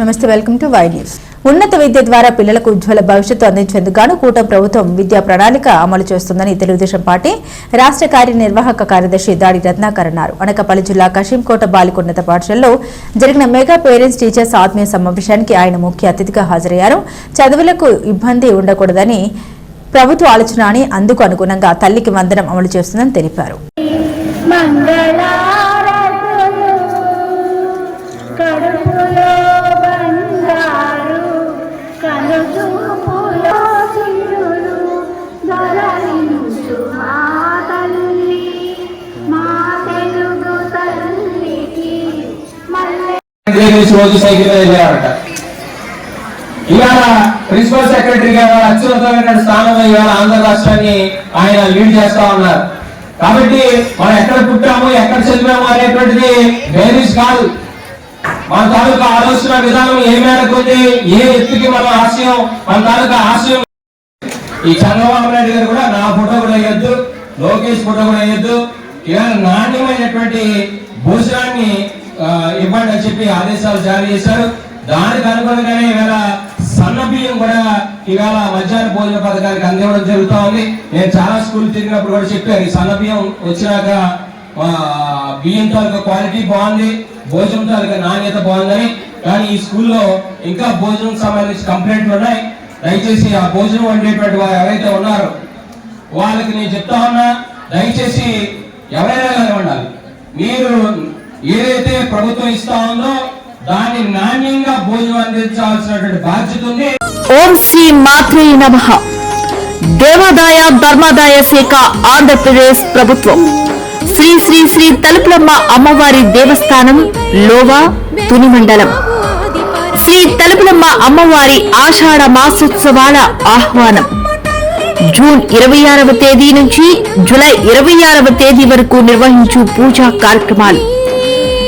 నమస్తే welcome to Y news. ఉన్నత విద్య ద్వారా పిల్లలకు ఉజ్వల భవిష్యత్తు అందించేందుకు గాను కూటమి ప్రభుత్వం విద్యా ప్రణాళిక అమలు చేస్తుందని తెలుగుదేశం పార్టీ రాష్ట్ర కార్యనిర్వాహక కార్యదర్శి దాడి రత్నాకర్ అన్నారు. అనకాపల్లి జిల్లా కశీంకోట బాలికోన్నత పాఠశాలలో జరిగిన మెగా పేరెంట్స్ టీచర్స్ ఆత్మీయ సమావేశానికి ఆయన ముఖ్య అతిథిగా హాజరయ్యారు. చదువులకు ఇబ్బంది ఉండకూడదని ప్రభుత్వ ఆలోచన అని అందుకు అనుగుణంగా తల్లికి వందనం అమలు చేస్తుందని తెలిపారు. మల్లె నుంచి రోజు సైకిల్ మీద వెళ్ళేవారట. ఇవాళ ప్రిన్సిపల్ సెక్రటరీ గారు అత్యున్నతమైన స్థానంలో ఇవాళ ఆంధ్ర రాష్ట్రాన్ని ఆయన లీడ్ చేస్తా ఉన్నారు. కాబట్టి మనం ఎక్కడ పుట్టాము ఎక్కడ చదివాము అనేటువంటిది బేరీస్ కాదు మన తాలూకా ఆలోచన విధానం ఏ మేరకు ఉంది ఏ ఎత్తుకి మన ఆశయం మన తాలూకా ఆశయం ఈ చంద్రబాబు నాయుడు గారు కూడా నా ఫోటో కూడా వేయొద్దు లోకేష్ ఫోటో కూడా వేయొద్దు. ఇవాళ నాణ్యమైనటువంటి భూషణాన్ని ఇవ్వండి అని చెప్పి ఆదేశాలు జారీ చేశారు. దానికి అనుగుణంగానే ఇవాళ సన్న బియ్యం కూడా ఇవాళ మధ్యాహ్న భోజన పథకానికి అందివ్వడం జరుగుతూ ఉంది. నేను చాలా స్కూల్ తిరిగినప్పుడు కూడా చెప్పాను ఈ సన్న బియ్యం వచ్చినాక బియ్యం తాలూకా క్వాలిటీ బాగుంది భోజనం తాలూకా నాణ్యత బాగుందని. కానీ ఈ స్కూల్లో ఇంకా భోజనం సంబంధించి కంప్లైంట్లు ఉన్నాయి. దయచేసి ఆ భోజనం వండేటువంటి వారు ఎవరైతే ఉన్నారో వాళ్ళకి నేను చెప్తా ఉన్నా దయచేసి ఎవరైనా కానీ ఉండాలి మీరు ఏదైతే ప్రభుత్వం ఇస్తా ఉందో దాన్ని నాణ్యంగా భోజనం అందించాల్సినటువంటి బాధ్యత ఉంది. ఓం శ్రీ మాత్రే నమ. దేవాదాయ ధర్మాదాయ శాఖ ఆంధ్రప్రదేశ్ ప్రభుత్వం. శ్రీ శ్రీ శ్రీ తలుపులమ్మ అమ్మవారి దేవస్థానం లోవా తుని మండలం శ్రీ తలుపులమ్మ అమ్మవారి ఆషాఢ మాసోత్సవాల ఆహ్వానం. జూన్ ఇరవై ఆరవ తేదీ నుంచి జూలై ఇరవై ఆరవ తేదీ వరకు నిర్వహించు పూజా కార్యక్రమాలు.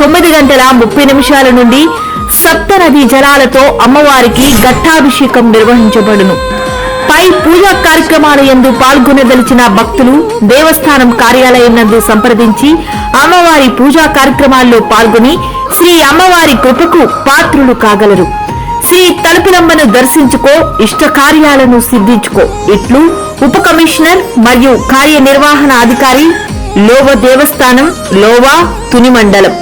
తొమ్మిది గంటల ముప్పై నిమిషాల నుండి సప్తనది జలాలతో అమ్మవారికి ఘట్టాభిషేకం నిర్వహించబడును. పై పూజా కార్యక్రమాల యందు పాల్గొనదలిచిన భక్తులు దేవస్థానం కార్యాలయం నందు సంప్రదించి అమ్మవారి పూజా కార్యక్రమాల్లో పాల్గొని శ్రీ అమ్మవారి కృపకు పాత్రులు కాగలరు. శ్రీ తలుపులమ్మను దర్శించుకో ఇష్ట కార్యాలను సిద్ధించుకో. ఇట్లు ఉప కమిషనర్ మరియు కార్యనిర్వహణ అధికారి లోవ దేవస్థానం లోవా తుని మండలం